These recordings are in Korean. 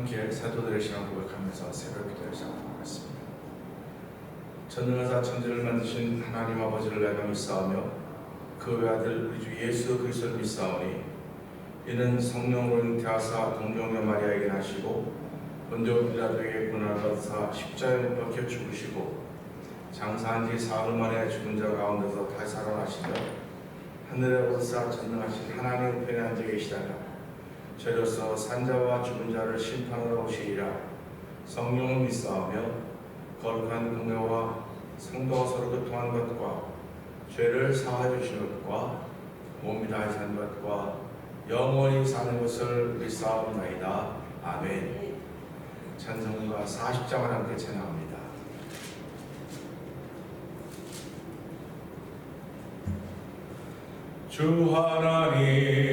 함께 사도들의 시간 고백하면서 새벽 기도를 시작하겠습니다. 전능하사 천지를 만드신 하나님 아버지를 내가 믿사오며 그 외아들 우리 주 예수 그리스도를 믿사오니 이는 성령으로 잉태하사 동정녀 마리아에게 나시고 본조 빌라도에게 고난을 받으사 십자가에 못 박혀 죽으시고 장사한 지 사흘 만에 죽은 자 가운데서 다시 살아나시며 하늘에 오르사 전능하신 하나님 우편에 앉아 계시다가 저로서 산자와 죽은 자를 심판하러 오시리라. 성령을 믿사오며 거룩한 공회와 성도가 서로 교통한 것과 죄를 사하여 주시는 것과 몸이 다해 사는 것과 영원히 사는 것을 믿사옵나이다. 아멘. 찬송가 40장을 함께 찬양합니다. 주 하나님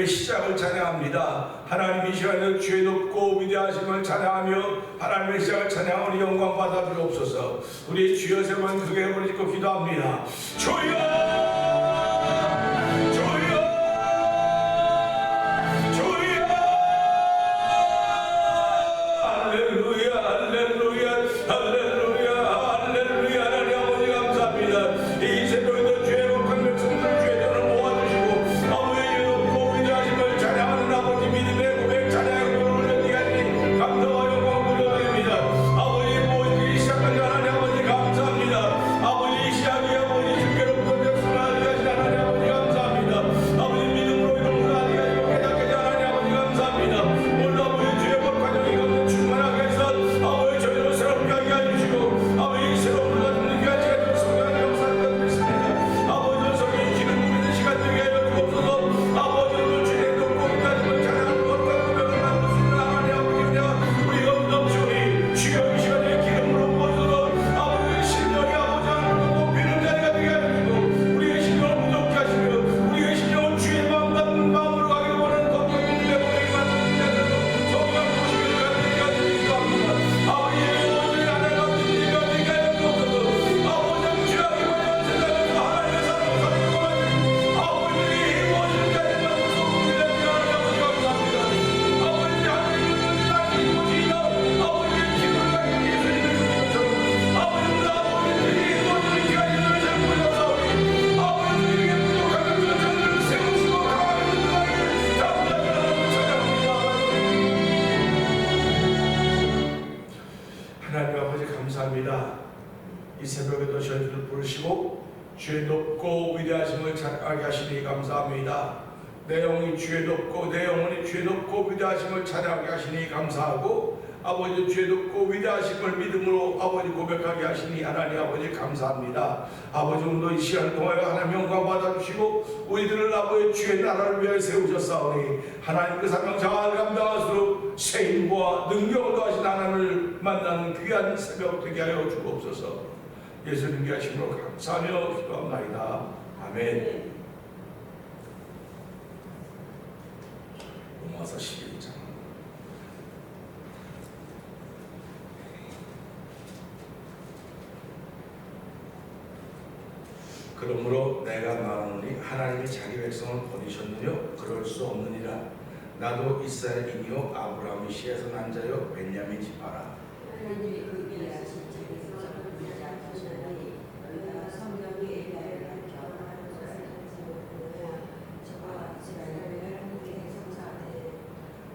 하나님의 시작을 찬양합니다. 하나님이 시간에 주의 높고 위대하심을 찬양하며 하나님의 시작을 찬양하니 영광 받아 주옵소서. 우리 주여 세번 크게 부르짖고 기도합니다. 주여! 감사하고 아버지 주의 높고 위대하심을 믿음으로 아버지 고백하게 하시니 하나님 아버지 감사합니다. 아버지 오늘도 이 시간 동안에 하나님 영광 받아주시고 우리들을 아버지 주의 나라를 위하여 세우셨사오니 하나님 그 사명 잘 감당할수록 세임과 능력을 더하신 하나님을 만나는 귀한 새벽 되게 하여 주옵소서 예수님 계심으로 감사하며 기도합나이다. 아멘 로마서 11장 그러므로 내가 말하노니 하나님이 자기 백성을 버리셨느냐 그럴 수 없느니라. 나도 이스라엘이니요 아브라함의 씨에서 난 자요 벤야민 하나님이 그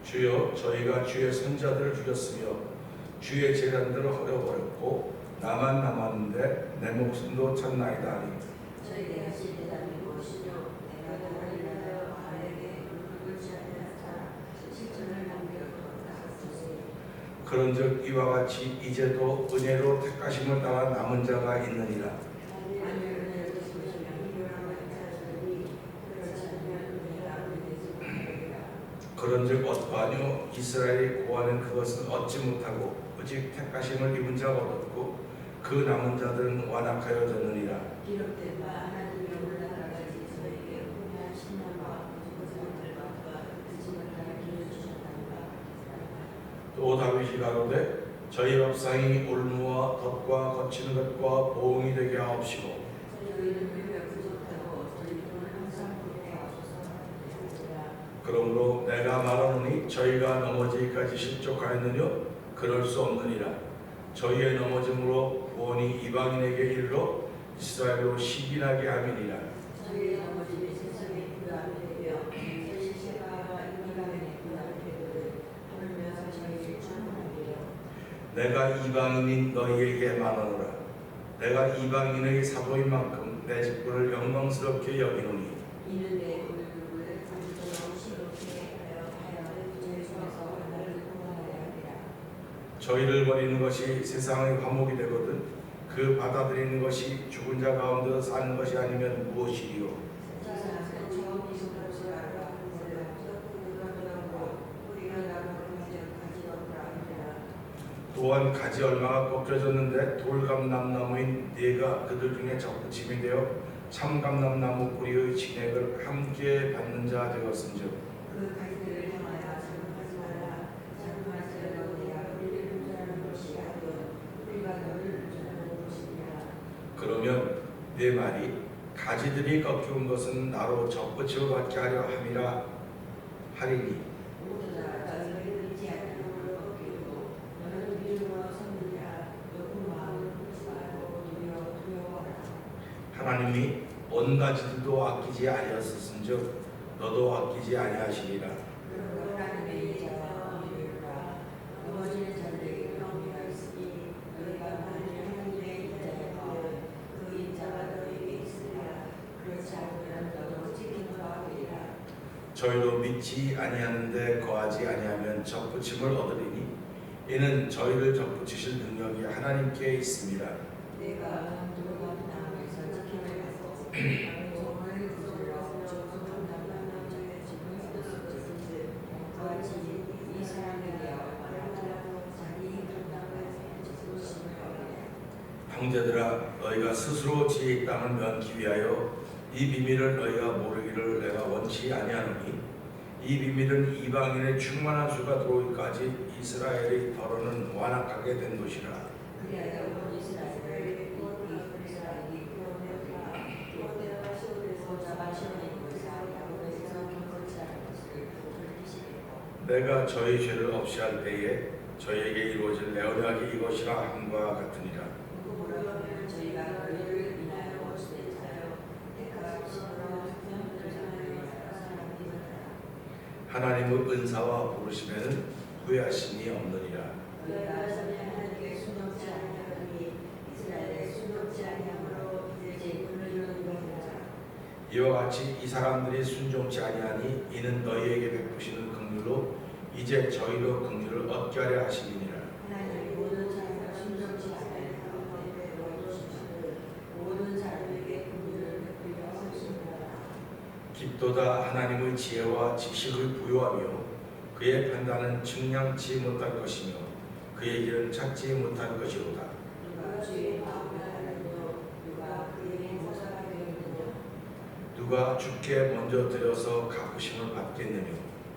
주여 저희가 주의 선자들을 죽였으며 주의 재단들을 허려버렸고 나만 남았는데 내 목숨도 찾나이다 하니 그런즉 이와 같이 이제도 은혜로 택하심을 따라 남은 자가 있느니라. 그런즉 어떠하뇨? 이스라엘이 구하는 그것은 얻지 못하고 오직 택하심을 입은 자가 얻었고 그 남은 자들은 완악하여 졌느니라 기록된 바 하나님이 올라가가지 저에게 후회한 신랑과 부족한 들과 그짐을 가르쳐 주셨다는 또 다윗이 가로되 저희 밥상이 올무와 덫과 거치는 것과 보응이 되게 하옵시고 그러므로 내가 말하노니 저희가 넘어지기까지 실족하였느냐 그럴 수 없느니라. 저희의 넘어짐으로 구원이 이방인에게 이르러 이스라엘로 시기나게 되거든 내가 이방인인 너희에게 말하노라. 내가 이방인의 사도인 만큼 내 직분을 영광스럽게 여기노니. 저희를 버리는 것이 세상의 화목이 되거든 그 받아들이는 것이 죽은 자 가운데 사는 것이 아니면 하리라. 또한 가지 얼마가 꺾여졌는데 돌감람나무인 네가 그들 중에 적붙임이 되어 참감람나무 뿌리의 진액을 함께 받는 자 되었은즉 그 가지들을 향하여 자극하지 마라. 자극하지 너희야 우리를 분전하는 것이 아니요 우리가 너를 분전하는 것이니라. 그러면 내 말이 가지들이 꺾여온 것은 나로 적붙임을 받게 하려 함이라 하리니. 하나님이 온 가지들도 아끼지 아니하셨은즉 너도 아끼지 아니하시리라 그러므로 하나님의 예자와 믿으라 넘어지는 자들에게 경계가 있으니 너희가 만일 하나님의 인자에 거하면 그 인자가 너희에게 있으리라 그렇지 않으면 너도 찢기는 바 되리라 저희도 믿지 아니하는데 거하지 아니하면 적붙임을 얻으리니 이는 저희를 적붙이실 능력이 하나님께 있습니다. 내가 집을 그같이 이 사람에게 자기 형제들아 너희가 스스로 지혜 이 땅을 면기 위하여 이 비밀을 너희가 모르기를 내가 원치 아니하노니 이 비밀은 이방인의 충만한 수가 들어오기까지 이스라엘의 덜어는 완악하게 된 것이라. 내가 저희 죄를 없이 할 때에 저희에게 이루어질 내 언약이 이것이라 함과 같으니라 하면 저희가 너희를 인하여 원수된 자여 택하심으로 특별한 자를 사람 믿으라 하나님의 은사와 부르심에는 후회하심이 없느니라. 이와 같이 이 사람들이 순종치 아니하니 이는 너희에게 베푸시는 긍휼로 이제 저희로 긍휼을 얻게 하려 하심이니라 하나님이 모든 사람과 순종치 아니하는 가운데 넣어주시는 모든 사람에게 긍휼을 베풀려 하시니라 깊도다 하나님의 지혜와 지식을 부여하며 그의 판단은 측량치 못할 것이며 그의 길은 찾지 못할 것이로다. 누가 주께 먼저 드려서 갚으심을 받겠느냐?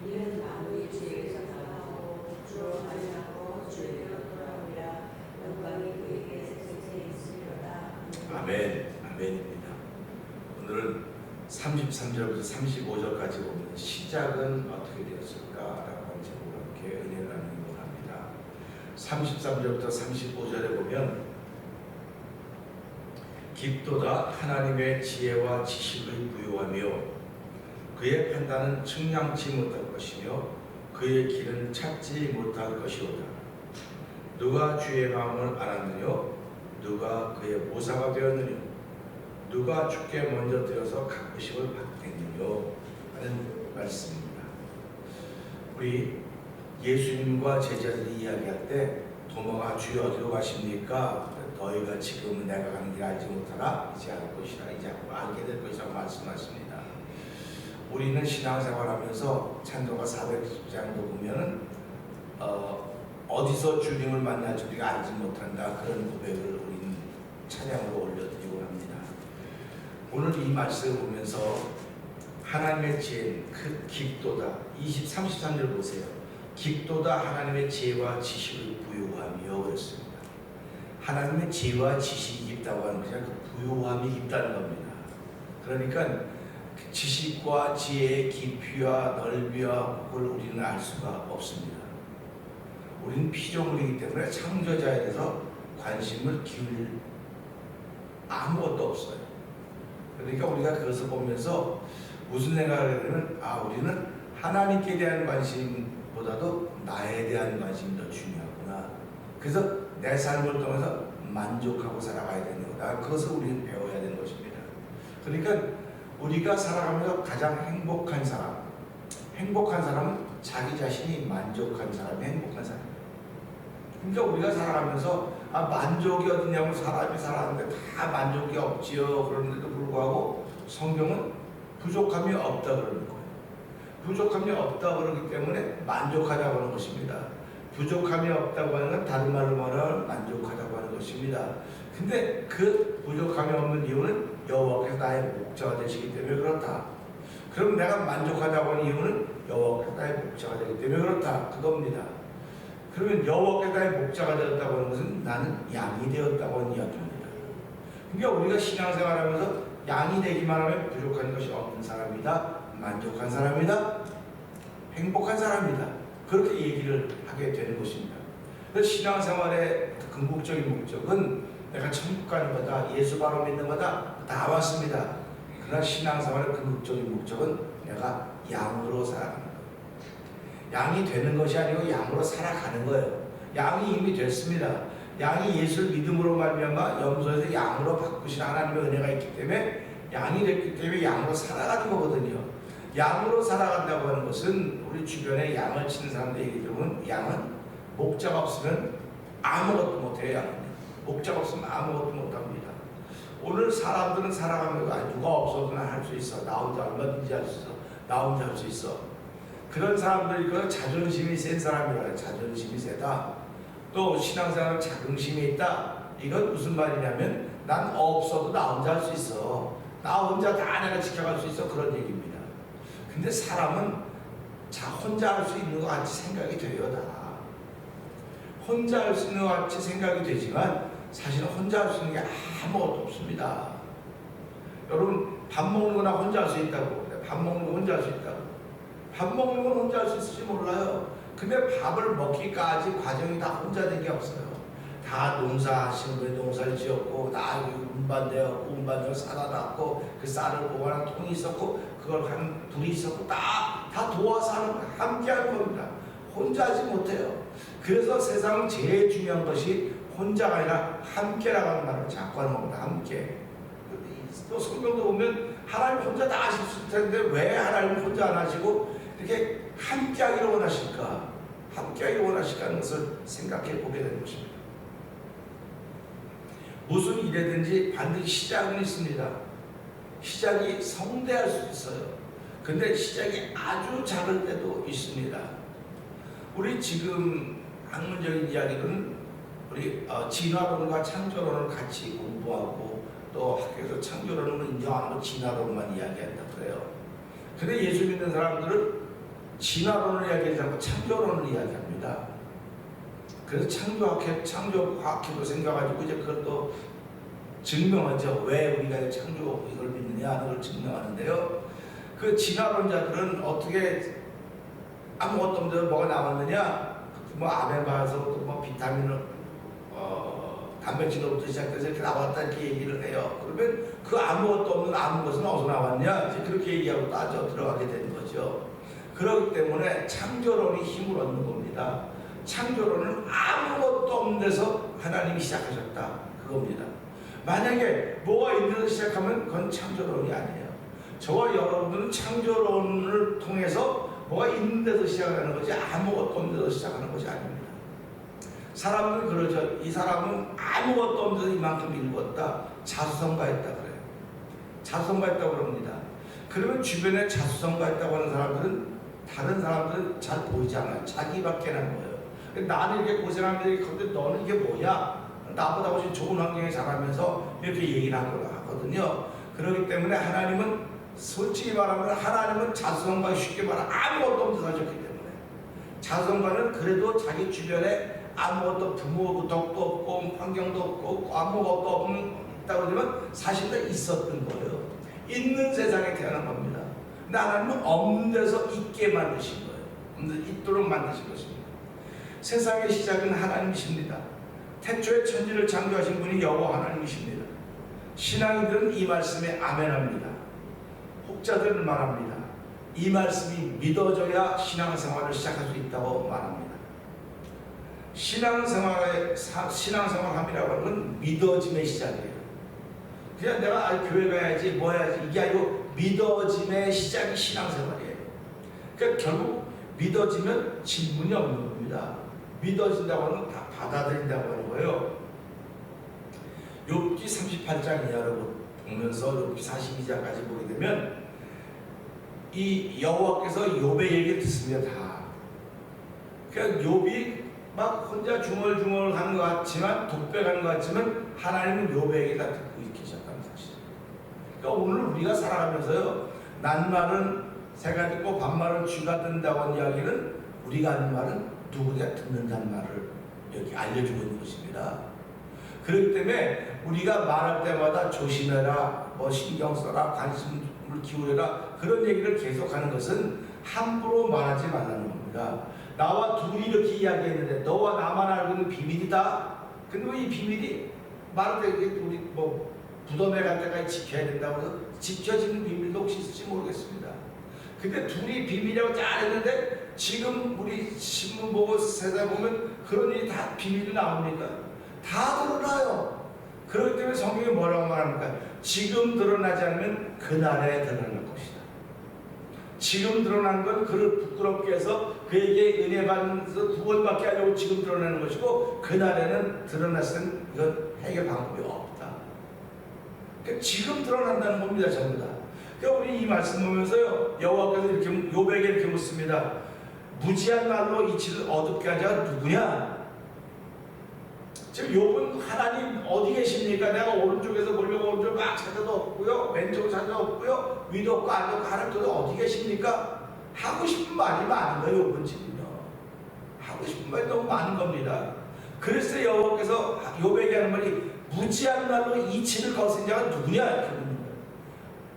이는 아무리 주에게서 나가고 주로 말하고 주에게로 돌아오리라 영광이 그에게 세세세 있으리로다 아멘 아멘입니다 오늘은 33절부터 35절까지 보면 시작은 어떻게 되었을까라고 제목으로 함께 은혜를 나누기 원합니다 33절부터 35절에 보면 깊도다 하나님의 지혜와 지식을 부여하며 그의 판단은 측량치 못할 것이며 그의 길은 찾지 못할 것이로다. 누가 주의 마음을 알았느냐? 누가 그의 모사가 되었느냐? 누가 주께 먼저 되어서 갚으심을 받겠느냐? 하는 말씀입니다. 우리 예수님과 제자들이 이야기할 때 도마가 주여 어디로 가십니까? 너희가 지금 내가 가는 길 알지 못하라 이제 알 것이라 이제 알게 될 것이라고 말씀하십니다. 우리는 신앙생활하면서 찬도가 410장도 보면은 어, 어디서 주님을 만날지 우리가 알지 못한다 그런 고백을 우리는 찬양으로 합니다. 오늘 이 말씀을 보면서 하나님의 지혜는 그 깊도다 20, 33절 보세요. 깊도다 하나님의 지혜와 지식을 부요하며 그랬습니다. 하나님의 지혜와 지식이 깊다고 하는 것이 그 부요함이 깊다는 겁니다. 그러니까 그 지식과 지혜의 깊이와 넓이와 그걸 우리는 알 수가 없습니다. 우리는 피조물이기 때문에 창조자에 대해서 관심을 기울일 아무것도 없어요. 그러니까 우리가 그것을 보면서 무슨 생각을 하냐면 아 우리는 하나님께 대한 관심보다도 나에 대한 관심이 더 중요하구나 그래서 내 삶을 통해서 만족하고 살아가야 되는 거다. 그것을 우리는 배워야 되는 것입니다. 그러니까 우리가 살아가면서 가장 행복한 사람, 행복한 사람은 자기 자신이 만족한 사람이 행복한 사람이에요. 그러니까 우리가 살아가면서 아, 만족이 어디냐고 사람이 살아가는데 다 만족이 없지요. 그런데도 불구하고 성경은 부족함이 없다 그러는 거예요. 부족함이 없다 그러기 때문에 만족하다고 하는 것입니다. 부족함이 없다고 하는 건 다른 말로 말하면 만족하다고 하는 것입니다. 근데 그 부족함이 없는 이유는 여호와께서 나의 목자가 되시기 때문에 그렇다. 그럼 내가 만족하다고 하는 이유는 여호와께서 나의 목자가 되기 때문에 그렇다. 그겁니다. 그러면 여호와께서 나의 목자가 되었다고 하는 것은 나는 양이 되었다고 하는 이야기입니다. 그러니까 우리가 신앙생활하면서 양이 되기만 하면 부족한 것이 없는 사람이다. 만족한 사람이다. 행복한 사람이다. 그렇게 얘기를 하게 되는 것입니다. 신앙생활의 그 궁극적인 목적은 내가 천국 가는 거다. 예수 바로 믿는 거다. 다 맞습니다. 그러나 신앙생활의 궁극적인 목적은 내가 양으로 살아가는 거예요. 양이 되는 것이 아니고 양으로 살아가는 거예요. 양이 이미 됐습니다. 양이 예수를 믿음으로 말미암아 염소에서 양으로 바꾸신 하나님의 은혜가 있기 때문에 양이 됐기 때문에 양으로 살아가는 거거든요. 양으로 살아간다고 하는 것은 우리 주변에 양을 치는 사람들 얘기 들으면 양은 목자가 없으면 아무것도 못해요. 양은. 목자가 없으면 아무것도 못합니다. 오늘 사람들은 살아가면서 아, 누가 없어도 난 할 수 있어. 나 혼자 얼마든지 할 수 있어. 나 혼자 할 수 있어. 그런 사람들이 그 자존심이 센 사람이라. 자존심이 세다. 또 신앙생활 자긍심이 있다. 이건 무슨 말이냐면 난 없어도 나 혼자 할 수 있어. 나 혼자 다 내가 지켜갈 수 있어. 그런 얘기입니다. 근데 사람은 자 혼자 할 수 있는 것 같이 생각이 돼요. 다. 혼자 할 수 있는 것 같이 생각이 되지만 사실은 혼자 할 수 있는 게 아무것도 없습니다. 여러분 밥 먹는 거나 혼자 할 수 있다고. 밥 먹는 거 혼자 할 수 있다고. 밥 먹는 건 혼자 할 수 있을지 몰라요. 근데 밥을 먹기까지 과정이 다 혼자 된 게 없어요. 다 농사하시는 분이 농사를 지었고, 다 운반되었고, 운반되어 놨고, 그 쌀을 보관한 통이 있었고, 그걸 한 둘이 있었고, 다, 다 도와서 하는. 함께 하는 겁니다. 혼자 하지 못해요. 그래서 세상 제일 중요한 것이 혼자가 아니라 함께라고 하는 말을 자꾸 하는 겁니다. 함께. 또 성경도 보면 하나님 혼자 다 하실 텐데 왜 하나님 혼자 안 하시고 이렇게 함께 하기를 원하실까? 함께 하기를 원하실까 하는 것을 생각해 보게 되는 것입니다. 무슨 일이든지 반드시 시작은 있습니다. 시작이 성대할 수 있어요. 근데 시작이 아주 작을 때도 있습니다. 우리 지금 학문적인 이야기는 우리 어, 진화론과 창조론을 같이 공부하고 또 학교에서 창조론을 인정하고 진화론만 이야기한다 그래요. 근데 예수 믿는 사람들은 진화론을 이야기하지 않고 창조론을 이야기합니다. 그래서 창조학회, 창조과학회도 생겨가지고 이제 그것도 증명하죠. 왜 우리가 창조 이걸 믿느냐 하는 걸 증명하는데요. 그 진화론자들은 어떻게 아무것도 없는데 뭐가 나왔느냐? 뭐 아메바에서부터 뭐 비타민을 어, 단백질로부터 시작해서 이렇게 나왔다 이렇게 얘기를 해요. 그러면 그 아무것도 없는 아무 것은 어디서 나왔냐? 이제 그렇게 얘기하고 따져 들어가게 되는 거죠. 그렇기 때문에 창조론이 힘을 얻는 겁니다. 창조론은 아무것도 없는 데서 하나님이 시작하셨다. 그겁니다. 만약에 뭐가 있는 데서 시작하면 그건 창조론이 아니에요. 저와 여러분들은 창조론을 통해서 뭐가 있는 데서 시작하는 거지 아무것도 없는 데서 시작하는 것이 아닙니다. 사람은 그러죠. 이 사람은 아무것도 없는 데서 이만큼 읽었다. 자수성가했다 그래요. 자수성가했다고 그럽니다. 그러면 주변에 자수성가했다고 하는 사람들은 다른 사람들은 잘 보이지 않아요. 자기밖에 난 거예요. 나는 이렇게 고생하는데 근데 너는 이게 뭐냐? 나보다 훨씬 좋은 환경에 자라면서 이렇게 얘기를 하거든요. 그렇기 때문에 하나님은 솔직히 말하면 하나님은 자수성가 쉽게 말하면 아무것도 없는 사셨기 때문에 자수성가는 그래도 자기 주변에 아무것도 부모 덕도 없고 환경도 없고 아무것도 없는 있다고 그러면 사실은 있었던 거예요. 있는 세상에 태어난 겁니다. 하나님은 없는 데서 있게 만드신 거예요. 없는 데 있도록 만드신 것입니다. 세상의 시작은 하나님이십니다. 태초에 천지를 창조하신 분이 여호와 하나님이십니다. 신앙인들은 이 말씀에 아멘합니다. 혹자들은 말합니다. 이 말씀이 믿어져야 신앙생활을 시작할 수 있다고 말합니다. 신앙생활의 사- 신앙생활함이라고 하는 건 믿어짐의 시작이에요. 그냥 내가 아, 교회 가야지 뭐 해야지 이게 아니고 믿어짐의 시작이 신앙생활이에요. 그러니까 결국 믿어지면 질문이 없는 겁니다. 믿어진다고 하는 건다 받아들인다고 하는 거예요. 욥기 38장 이하로 보면서 욥기 42장까지 보게 되면 이 여호와께서 욥의 얘기를 듣습니다. 다. 그러니까 욥이 막 혼자 중얼중얼 하는 것 같지만 독백하는 것 같지만 하나님은 욥의 얘기를 다. 그러니까 오늘 우리가 살아가면서요 난말은 새가 듣고 반말은 쥐가 든다고 하는 이야기는 우리가 하는 말은 누구가 듣는다는 말을 여기 알려주고 있는 것입니다. 그렇기 때문에 우리가 말할 때마다 조심해라, 뭐 신경 써라, 관심을 기울여라 그런 얘기를 계속하는 것은 함부로 말하지 말라는 겁니다. 나와 둘이 이렇게 이야기했는데 너와 나만 알고 있는 비밀이다. 근데 왜이 비밀이 말할 때 우리 뭐 부담에 갈 때까지 지켜야 된다고 해서 지켜지는 비밀도 혹시 있을지 모르겠습니다. 근데 둘이 비밀이라고 잘 했는데 지금 우리 신문 보고 세상 보면 그런 일이 다 비밀이 나옵니까? 다 드러나요. 그렇기 때문에 성경이 뭐라고 말합니까? 지금 드러나지 않으면 그날에 드러날 것이다. 지금 드러난 건 그를 부끄럽게 해서 그에게 은혜 받으면서 구원받게 하려고 지금 드러내는 것이고 그날에는 드러났으면 이건 해결 방법이 없다. 그러니까 지금 드러난다는 겁니다, 전부 다. 그러니까 우리 이 말씀 보면서요 여호와께서 이렇게 요백에 이렇게 묻습니다. 무지한 말로 이치를 어둡게 하자가 누구냐? 지금 욥은 하나님 어디 계십니까? 내가 오른쪽에서 보려고 오른쪽 막 찾아도 없고요. 왼쪽을 찾아도 없고요. 위도 없고 아래도 없고 하나님도 어디 계십니까? 하고 싶은 말이 많은 거예요. 욥은 지금요. 하고 싶은 말이 너무 많은 겁니다. 그래서 여호와께서 욥에게 하는 말이 무지한 말로 이치를 거센 자가 누구냐? 이렇게 묻는 거예요.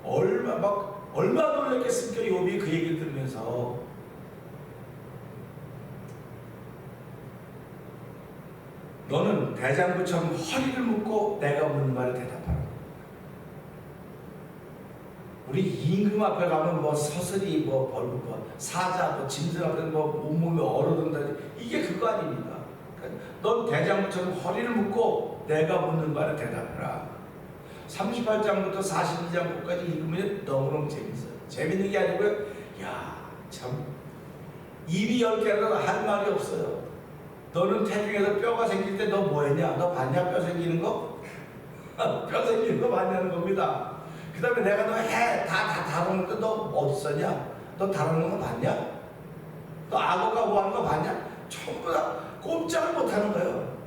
얼마 막 얼마 놀랐겠습니까? 욥이 그 얘기를 들으면서 너는 대장부처럼 허리를 묶고 내가 묻는 말을 대답하라. 우리 임금 앞에 가면 뭐 서슬이 뭐 벌고 뭐 사자 뭐 짐승 앞에 뭐 온몸에 얼어든다 이게 그거 아닙니까? 그러니까 넌 대장부처럼 허리를 묶고 내가 묻는 말을 대답해라. 38장부터 42장까지 읽으면 너무너무 재밌어요. 재밌는 게 아니고요. 야, 참 입이 열 개라도 할 말이 없어요. 너는 태중에서 뼈가 생길 때 너 뭐 했냐? 너 봤냐? 뼈 생기는 거? 뼈 생기는 거 봤냐는 겁니다. 그 다음에 내가 너 해, 다, 다 다루는데 너 어디 있었냐? 너 다루는 거 봤냐? 너 악어가 뭐 하는 거 봤냐? 전부 다 꼼짝을 못 하는 거예요.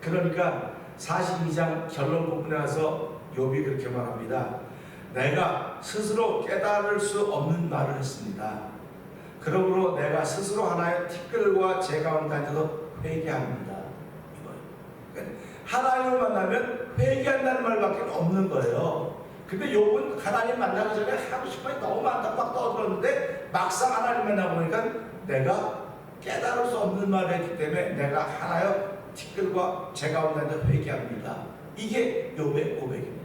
그러니까 42장 결론 부분에 와서 욥이 그렇게 말합니다. 내가 스스로 깨달을 수 없는 말을 했습니다. 그러므로 내가 스스로 하나의 티끌과 제 가운데 앉아서 회개합니다. 그러니까 하나님을 만나면 회개한다는 말밖에 없는 거예요. 근데 욥은 하나님 만나기 전에 하고 싶은 말이 너무 많다 막 떠들었는데 막상 하나님 만나 보니까 내가 깨달을 수 없는 말을 했기 때문에 내가 하나의 티끌과 제 가운데 회개합니다. 이게 욥의 고백입니다.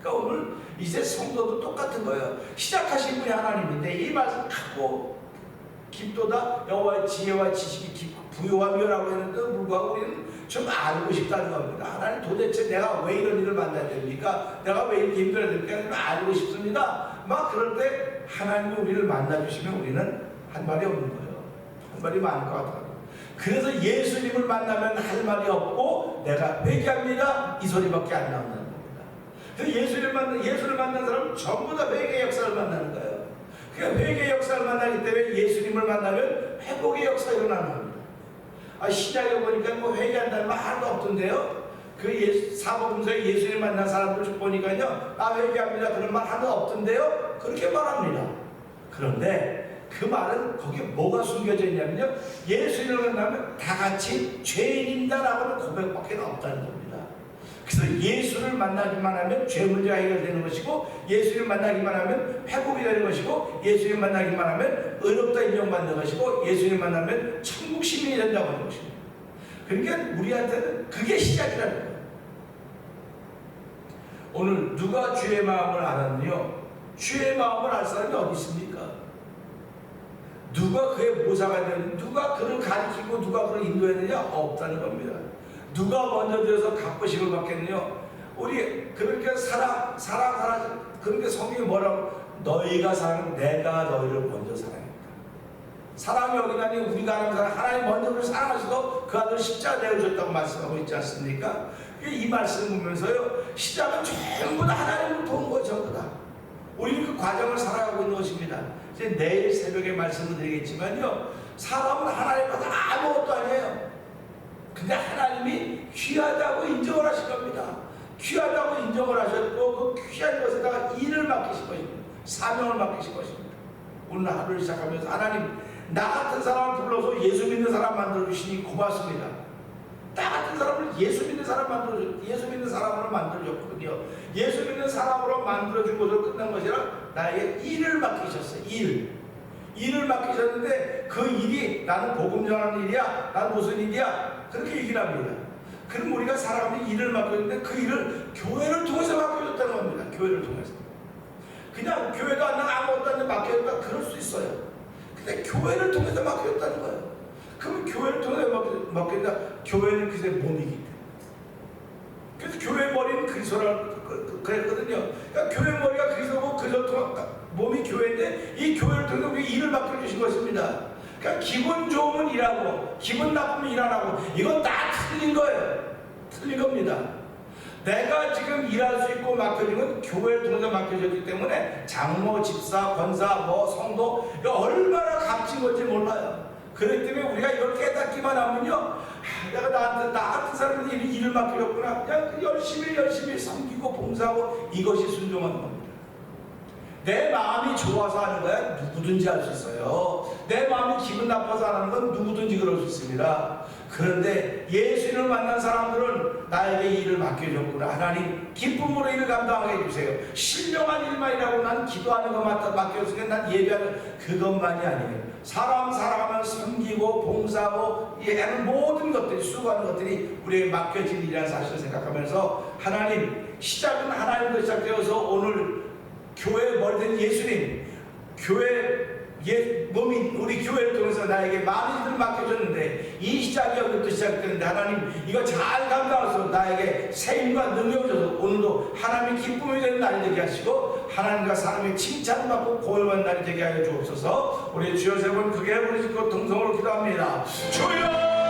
그러니까 오늘 이제 성도도 똑같은 거예요. 시작하신 분이 하나님인데 이 말씀 갖고 깊도다 여호와의 지혜와 지식이 깊고 부요하며라고 했는데도 불구하고 우리는 좀 알고 싶다는 겁니다. 하나님 도대체 내가 왜 이런 일을 만나야 됩니까? 내가 왜 이렇게 힘들어야 됩니까? 알고 싶습니다. 막 그럴 때 하나님이 우리를 만나주시면 우리는 한 말이 없는 거예요. 한 말이 많을 것 같아요. 그래서 예수님을 만나면 할 말이 없고 내가 회개합니다. 이 소리밖에 안 나온다는 겁니다. 그래서 예수를 만난, 예수를 만난 사람은 전부 다 회개의 역사를 만나는 거예요. 그 회개의 역사를 만나기 때문에 예수님을 만나면 회복의 역사가 일어나는 겁니다. 아, 신약에 보니까 뭐 회개한다는 말 하나도 없던데요. 그 예수, 사복음서에 예수님 만난 사람들 쭉 보니까요. 나 회개합니다. 그런 말 하나도 없던데요. 그렇게 말합니다. 그런데 그 말은 거기에 뭐가 숨겨져 있냐면요. 예수님을 만나면 다 같이 죄인이다라고는 고백밖에 없다는 겁니다. 그래서 예수를 만나기만 하면 죄 문제가 해결되는 것이고 예수를 만나기만 하면 회복이 되는 것이고 예수를 만나기만 하면 의롭다 인정받는 것이고 예수를 만나면 천국 시민이 된다고 하는 것입니다. 그러니까 우리한테는 그게 시작이라는 거예요. 오늘 누가 주의 마음을 알았느요? 주의 마음을 알 사람이 어디 있습니까? 누가 그의 모사가 되는 누가 그를 가리키고 누가 그를 인도했느냐 없다는 겁니다. 누가 먼저 되어서 갚으심을 받겠느냐? 우리 그렇게 사랑 사랑 사랑 그렇게 성경이 뭐라고 너희가 사랑 내가 너희를 먼저 사랑했다. 사랑이 어디나니 우리가 하는 사랑 하나님 먼저 우리를 사랑하시고 그 아들 십자가 내어줬다고 말씀하고 있지 않습니까? 이 말씀 보면서요 시작은 전부 다 하나님으로부터 온 거예요 전부 다. 우리는 그 과정을 살아가고 있는 것입니다. 이제 내일 새벽에 말씀을 드리겠지만요 사람은 하나님보다 아무것도 아니에요. 근데 하나님이 귀하다고 인정을 하신 겁니다. 귀하다고 인정을 하셨고 그 귀한 것에다가 일을 맡기신 것입니다. 사명을 맡기신 것입니다. 오늘 하루를 시작하면서 하나님 나 같은 사람을 불러서 예수 믿는 사람 만들어 주시니 고맙습니다. 나 같은 사람을 예수 믿는 사람 만들어 주 예수 믿는 사람으로 만들어 줬거든요. 예수 믿는 사람으로 만들어 준 것으로 끝난 것이라 나에게 일을 맡기셨어요. 일. 일을 맡기셨는데 그 일이 나는 복음 전하는 일이야. 나는 무슨 일이야? 그렇게 얘기를 합니다. 그럼 우리가 살아가는 일을 맡겼는데 그 일을 교회를 통해서 맡겨줬다는 겁니다. 교회를 통해서. 그냥 교회도 안 나가 아무것도 안 맡겨줬다 그럴 수 있어요. 근데 교회를 통해서 맡겨줬다는 거예요. 그럼 교회를 통해서 맡겨- 맡겨준다. 교회는 그새 몸이기. 그래서 교회 머리는 그리스도라 그- 그- 그랬거든요. 그러니까 교회 머리가 그리스도고 그리스도 통- 몸이 교회인데 이 교회를 통해서 우리 일을 맡겨 주신 것입니다. 그러니까 기분 좋으면 일하고 기분 나쁘면 일안 하고 이건 다 틀린 거예요. 틀린 겁니다. 내가 지금 일할 수 있고 맡겨진 건 교회를 통해서 맡겨졌기 때문에 장모, 집사, 권사, 뭐 성도 얼마나 값진 건지 몰라요. 그렇기 때문에 우리가 이걸 깨닫기만 하면요. 아, 내가 나한테 나 같은 사람이 일- 일을 맡겨줬구나. 그냥 열심히 열심히 섬기고 봉사하고 이것이 순종하는 겁니다. 내 마음이 좋아서 하는 거야 누구든지 할 수 있어요. 내 마음이 기분 나빠서 하는 건 누구든지 그럴 수 있습니다. 그런데 예수님을 만난 사람들은 나에게 일을 맡겨줬구나. 하나님 기쁨으로 일을 감당하게 해주세요. 신령한 일만이라고 난 기도하는 것만 맡겨주니까 난 예배하는 그것만이 아니에요. 사람 사랑하면 섬기고 봉사하고 이 하는 모든 것들이 수고하는 것들이 우리에게 맡겨진 일이라는 사실을 생각하면서 하나님 시작은 하나님도 시작되어서 오늘 교회 머리된 예수님, 교회 예, 몸이 우리 교회를 통해서 나에게 많은 일을 맡겨줬는데 이 시작이 여기부터 시작되는데 하나님 이거 잘 감당해서. 나에게 세임과 능력을 줘서 오늘도 하나님의 기쁨이 되는 날이 되게 하시고 하나님과 사람의 칭찬받고 고요한 날이 되게 하여 주옵소서. 우리 주여 세번 크게 부르시고 동성으로 기도합니다. 주여